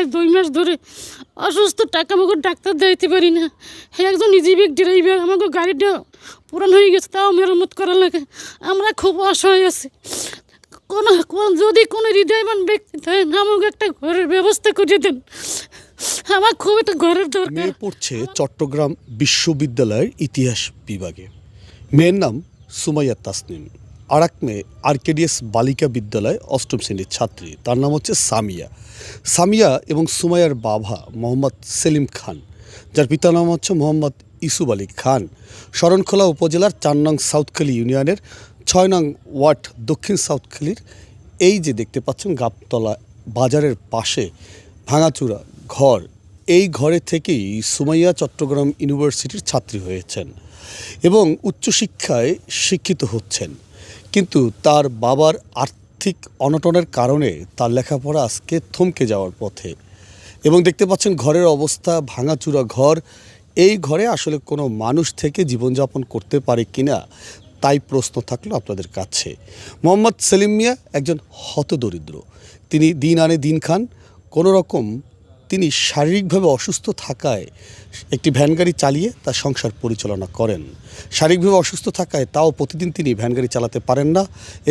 আজ দুই মাস ধরে অসুস্থ, টাকা আমাকে ডাক্তার দিতে পারি না। একজন ইজিবিক ড্রাইভার, আমাকে গাড়িটা পুরান হয়ে গেছে, তাও মেরামত করা লাগে। আমরা খুব অসহায় আছি। কোনো, কোন, যদি কোনো হৃদয়বান ব্যক্তি থাকে আমাকে একটা ঘরের ব্যবস্থা করে দেন। আমার খুব একটা ঘরের দরকার। পড়ছে চট্টগ্রাম বিশ্ববিদ্যালয়ের ইতিহাস বিভাগে। মেয়ের নাম সুমাইয়া তাসনিম। আর এক মেয়ে আর্কেডিয়াস বালিকা বিদ্যালয় অষ্টম শ্রেণির ছাত্রী। তার নাম হচ্ছে সামিয়া। সামিয়া এবং সুমাইয়ার বাবা মোহাম্মদ সেলিম খান, যার পিতার নাম হচ্ছে মোহাম্মদ ইসুব আলী খান। শরণখোলা উপজেলার চার নং সাউথখালি ইউনিয়নের ছয় নং ওয়ার্ড দক্ষিণ সাউথখালির এই যে দেখতে পাচ্ছেন গাবতলা বাজারের পাশে ভাঙাচুরা ঘর, এই ঘরে থেকেই সুমাইয়া চট্টগ্রাম ইউনিভার্সিটির ছাত্রী হয়েছেন এবং উচ্চশিক্ষায় শিক্ষিত হচ্ছেন। কিন্তু তার বাবার আর্থিক অনটনের কারণে তার লেখাপড়া আজকে থমকে যাওয়ার পথে। এবং দেখতে পাচ্ছেন ঘরের অবস্থা, ভাঙাচুরা ঘর, এই ঘরে আসলে কোনো মানুষ থেকে জীবনযাপন করতে পারে কিনা, তাই প্রশ্ন থাকল আপনাদের কাছে। মোহাম্মদ সেলিম মিয়া একজন হতদরিদ্র। তিনি দিন আনে দিন খান, কোনো রকম তিনি শারীরিকভাবে অসুস্থ থাকায় একটি ভ্যান গাড়ি চালিয়ে তার সংসার পরিচালনা করেন। শারীরিকভাবে অসুস্থ থাকায় তাও প্রতিদিন তিনি ভ্যান গাড়ি চালাতে পারেন না,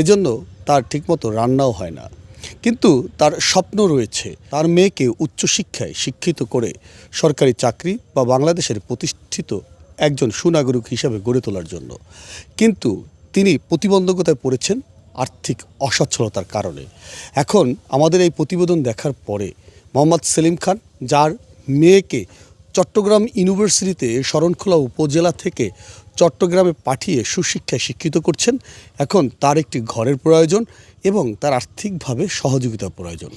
এজন্য তার ঠিকমতো রান্নাও হয় না। কিন্তু তার স্বপ্ন রয়েছে, তার মেয়েকে উচ্চশিক্ষায় শিক্ষিত করে সরকারি চাকরি বা বাংলাদেশের প্রতিষ্ঠিত একজন সুনাগরিক হিসাবে গড়ে তোলার জন্য। কিন্তু তিনি প্রতিবন্ধকতায় পড়েছেন আর্থিক অসচ্ছলতার কারণে। এখন আমাদের এই প্রতিবেদন দেখার পরে মোহাম্মদ সেলিম খান, যার মেয়েকে চট্টগ্রাম ইউনিভার্সিটিতে শরণখোলা উপজেলা থেকে চট্টগ্রামে পাঠিয়ে সুশিক্ষায় শিক্ষিত করছেন। এখন তার একটি ঘরের প্রয়োজন এবং তার আর্থিকভাবে সহযোগিতা প্রয়োজন।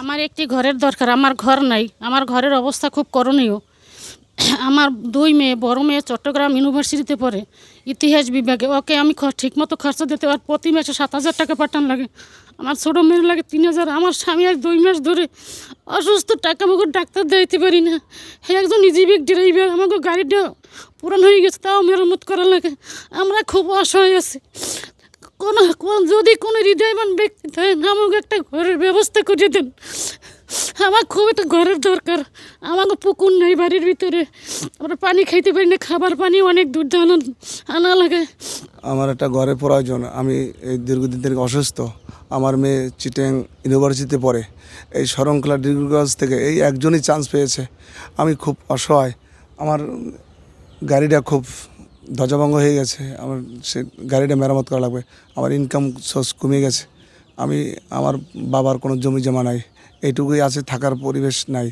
আমার একটি ঘরের দরকার, আমার ঘর নাই, আমার ঘরের অবস্থা খুব করণীয়। আমার দুই মেয়ে, বড় মেয়ে চট্টগ্রাম ইউনিভার্সিটিতে পড়ে, ইতিহাস বিভাগে। ওকে আমি ঠিকমতো খরচ দিতে আর প্রতি মাসে সাত হাজার টাকা পাঠান লাগে। আমার ছোটো মেয়ের লাগে তিন হাজার। আমার স্বামী আজ দুই মাস ধরে অসুস্থ, টাকা আমাকে ডাক্তার দিতে পারি না। হে একজন ইজিবিক ড্রাইভার, আমাকে গাড়িটা পুরান হয়ে গেছে, তাও মেরামত করা লাগে। আমরা খুব অসহায় আছি। কোনো যদি কোনো হৃদয়বান ব্যক্তি থাকে আমাকে একটা ঘরের ব্যবস্থা করে দেন। আমার খুব একটা ঘরের দরকার। আমাকে পুকুর নেই বাড়ির ভিতরে। আমরা পানি খাইতে পারি না, খাবার পানি অনেক দূর আনা আনা লাগে। আমার একটা ঘরের প্রয়োজন, আমি এই দীর্ঘদিন থেকে অসুস্থ। আমার মেয়ে চিটেং ইউনিভার্সিটিতে পড়ে। এই শরণখোলা ডিগ্রিগঞ্জ থেকে এই একজনই চান্স পেয়েছে। আমি খুব অসহায়। আমার গাড়িটা খুব ধ্বজাভঙ্গ হয়ে গেছে। আমার সে গাড়িটা মেরামত করা লাগবে। আমার ইনকাম সোর্স কমে গেছে। আমি, আমার বাবার কোনো জমি জমা নাই। এইটুকুই আছে, থাকার পরিবেশ নাই।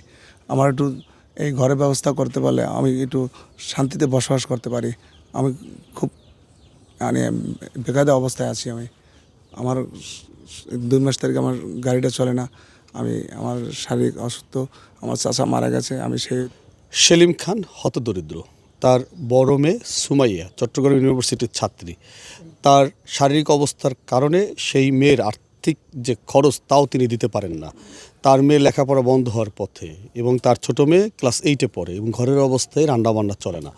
আমার একটু এই ঘরের ব্যবস্থা করতে পারলে আমি একটু শান্তিতে বসবাস করতে পারি। আমি খুব মানে বেকায়দা অবস্থায় আছি আমি। আমার দুই মাস তারিখে আমার গাড়িটা চলে না। আমি, আমার শারীরিক অসুস্থ, আমার চাচা মারা গেছে, আমি সেই সেলিম খান হতদরিদ্র। তার বড় মেয়ে সুমাইয়া, চট্টগ্রাম ইউনিভার্সিটির ছাত্রী। তার শারীরিক অবস্থার কারণে সেই মেয়ের আর্থিক যে খরচ, তাও তিনি দিতে পারেন না। তার মেয়ে লেখাপড়া বন্ধ হওয়ার পথে এবং তার ছোট মেয়ে ক্লাস এইটে পড়ে এবং ঘরের অবস্থায় রান্নাবান্না চলে না।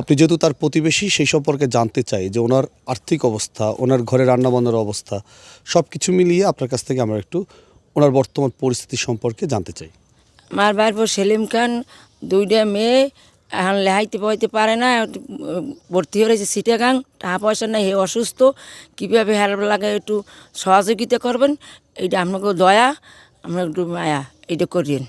আপনি যেহেতু তার প্রতিবেশী, সেই সম্পর্কে জানতে চাই যে ওনার আর্থিক অবস্থা, ওনার ঘরে রান্নাবান্নার অবস্থা সব কিছু মিলিয়ে আপনার কাছ থেকে আমরা একটু ওনার বর্তমান পরিস্থিতি সম্পর্কে জানতে চাই। আমার বাড়ির পর সেলিম খান, দুইটা মেয়ে, এখন লেহাইতে পাইতে পারে না ভর্তি হয়ে রয়েছে সিটাগাং, টাকা পয়সা নাই, হে অসুস্থ, কীভাবে হেল্প লাগে একটু সহযোগিতা করবেন, এইটা আপনাকে দয়া। আমরা একটু মায়া এইটা করিয়েন